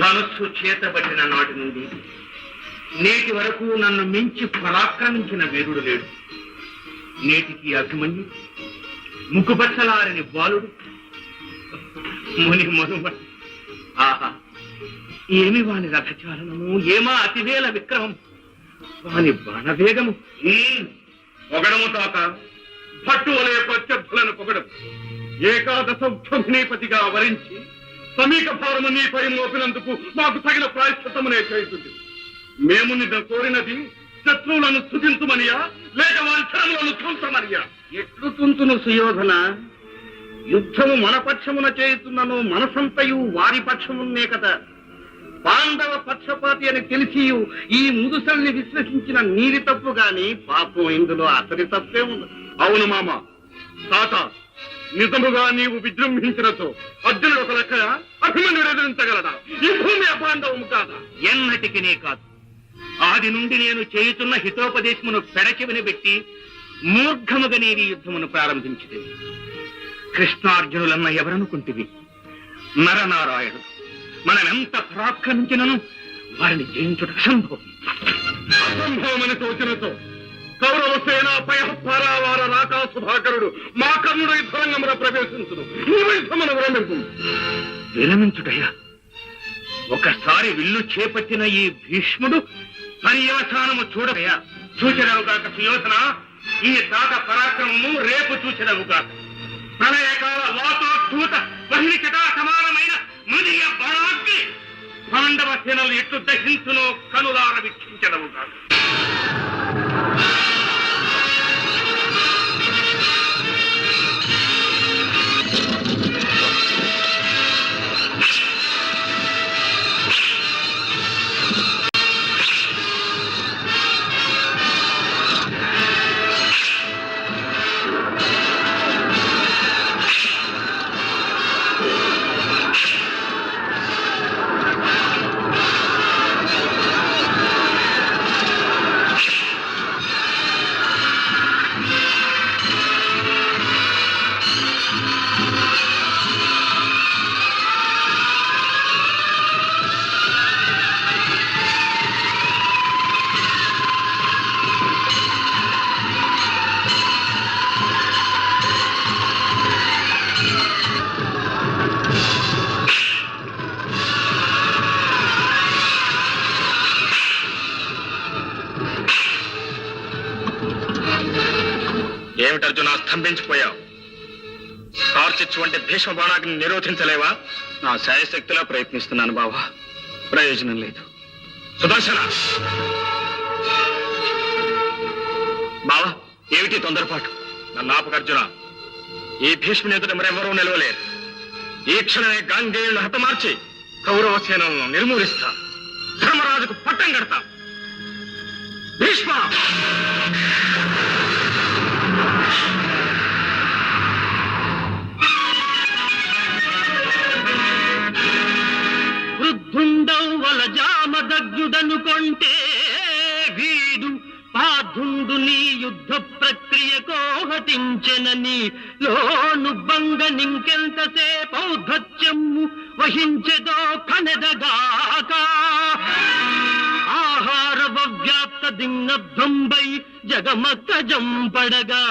ధనుస్సు చేతబట్టిన నాటి నుండి నేటి వరకు నన్ను మించి పరాక్రమించిన వీరుడు లేడు. నేటికి అభిమన్యు ముక్కుపచ్చలారని బాలుడు ముని మనుమ ఆహా ఏమి వాని రథచారణము ఏమా అతివేల విక్రమం వాని బాణవేగము? పొగడము తాక పట్టు అనే ప్రత్యర్థులను పొగడం ఏకాదశ ఉక్షోభినీపతిగా వరించి సమీక భారము నీపై మోపినందుకు మాకు తగిన ప్రాయశ్చిత్తమునే చేస్తుంది మేము నిన్న కోరినది శత్రువులను స్థుతించుమనియా లేక వాంఛనములను చూంచమనియా ఎట్లు తుంతును సుయోధన? యుద్ధము మన పక్షమున చేయుతున్నను మనసంతయు వారి పక్షమున్నే కదా. పాండవ పక్షపాతి అని తెలిసి ఈ ముదుసల్ని విశ్వసించిన నీరి తప్పు గాని పాపం ఇందులో అతని తప్పే ఉంది అవును మామ. తాత నిజముగా నీవు విజృంభించినతో అర్జునుడు ఒక లెక్క అభిమన్యుడు ఎదిరించగలడా? ఈ భూమి అపాండవము కాదా? ఎన్నటికి కాదు. ఆది నుండి నేను చేయుతున్న హితోపదేశమును పెడచెవిని పెట్టి మూర్ఘముగా నీవి యుద్ధమును ప్రారంభించింది కృష్ణార్జునులన్న ఎవరనుకుంటివి? నరనారాయణుడు. మనమెంత పరాక్రమించినను వారిని జయించుట అసంభవం. అసంభవమని తోచినతో కౌరవ సేన పరావార రాకా సుధాకరుడు మా కర్ణుడు యుద్ధరంగమున ప్రవేశించును. నీవు యుద్ధమును విరమింపు. విరమించుటయ్యా ఒకసారి విల్లు చేపట్టిన ఈ భీష్ముడు పర్యవసానము చూడకయ్యా చూచెదవు కాక సుయోధన ఈ తాత పరాక్రమము రేపు చూచెదవు కాక ప్రళయకాల వాతోద్ధూత వహిలికటా సమానమైన మదీయ బలాగ్ని పాండవ సేనలు ఎట్లు దహించునో కనులార వీక్షించదవు కాదు ఏమిటి అర్జున? స్తంభించిపోయావు. కార్చిచ్చు వంటి భీష్మ బాణాగ్ని నిరోధించలేవా? నా శాయశక్తిలా ప్రయత్నిస్తున్నాను బావా. ప్రయోజనం లేదు. సుదర్శన! బావా ఏమిటి తొందరపాటు? నన్ను ఆపక అర్జున. ఈ భీష్ముని ఎదుట మరెవరూ నిలవలేరు. ఈ క్షణమే గాంగేయులను హతమార్చి కౌరవ సేనలను నిర్మూలిస్తా. ధర్మరాజుకు పట్టం కడతా. భీష్మ! వృద్ధుండౌవల జామదగ్గుడను కొంటే వీడు పాధుండు నీ యుద్ధ ప్రక్రియ కోహటించెనని లోను బంగ నింకెంతసేపౌధత్యము వహించెదో కనెదగాక. వ్యాప్త దింగబ్దంబై జగమక్క జంపడగా.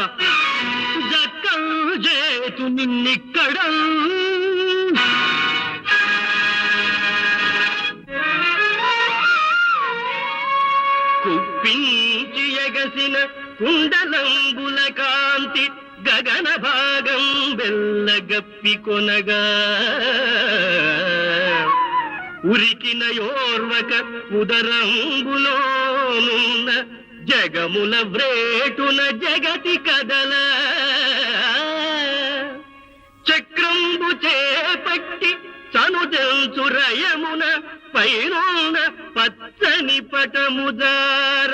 జక్కం చేతు నిన్నిక్కడ. కుప్పించి ఎగసిన కుండలంబుల కాంతి గగన భాగం వెళ్ళగప్పి కొనగా. ఉరికిన యోర్వక ఉదరంబులోనున్న జగముల వ్రేటున జగతి కదల. చక్రంబు చేపట్టి చనుదెంచురయమున పైన పచ్చని పటముదార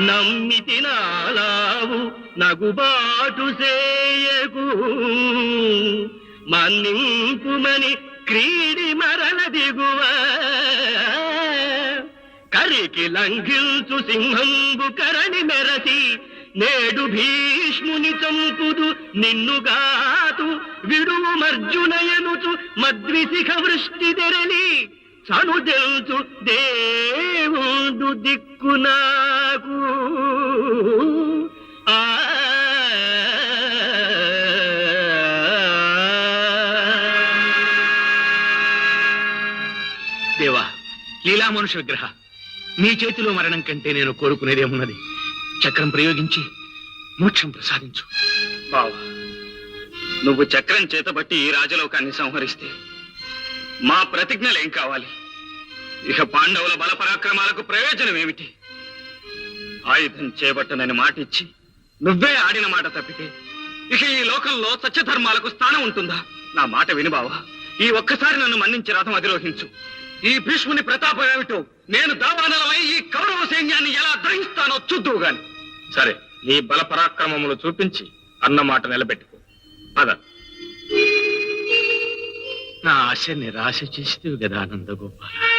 నమ్మితి నాలావు నగుబాటు సేయకు. మన్నింపుమని క్రీడి మరల కరికి లంఘించు సింహంబు కరణి మెరసి నేడు భీష్ముని చంపుదు నిన్నుగా మాతు విడుము మర్జునయనుచు మద్విశిఖ వృష్టి తెరలి చనుదెల్చు దేవుడు దిక్కు నాకు. ఆ దేవా లీలా మనుష విగ్రహ. మీ చేతిలో మరణం కంటే నేను కోరుకునేదేమున్నది చక్రం ప్రయోగించి మోక్షం ప్రసాదించు. బావా నువ్వు చక్రం చేతబట్టి ఈ రాజలోకాన్ని సంహరిస్తే మా ప్రతిజ్ఞలేం కావాలి? ఇక పాండవుల బల పరాక్రమాలకు ప్రయోజనం ఏమిటి ఆయుధం చేపట్టనని మాటిచ్చి నువ్వే ఆడిన మాట తప్పితే ఇక ఈ లోకంలో సత్యధర్మాలకు స్థానం ఉంటుందా? నా మాట విని బావా. ఈ ఒక్కసారి నన్ను మన్నించి రథం అధిరోహించు. ఈ భీష్ముని ప్రతాపం ఏమిటో నేను దావానలమై ఈ కౌరవ సైన్యాన్ని ఎలా దహిస్తానో చూద్దువు గాని. సరే నీ బల పరాక్రమములు చూపించి అన్నమాట నిలబెట్టుకో. పద. నా ఆశ నిరాశ చేసేవి కదా ఆనంద గోపాల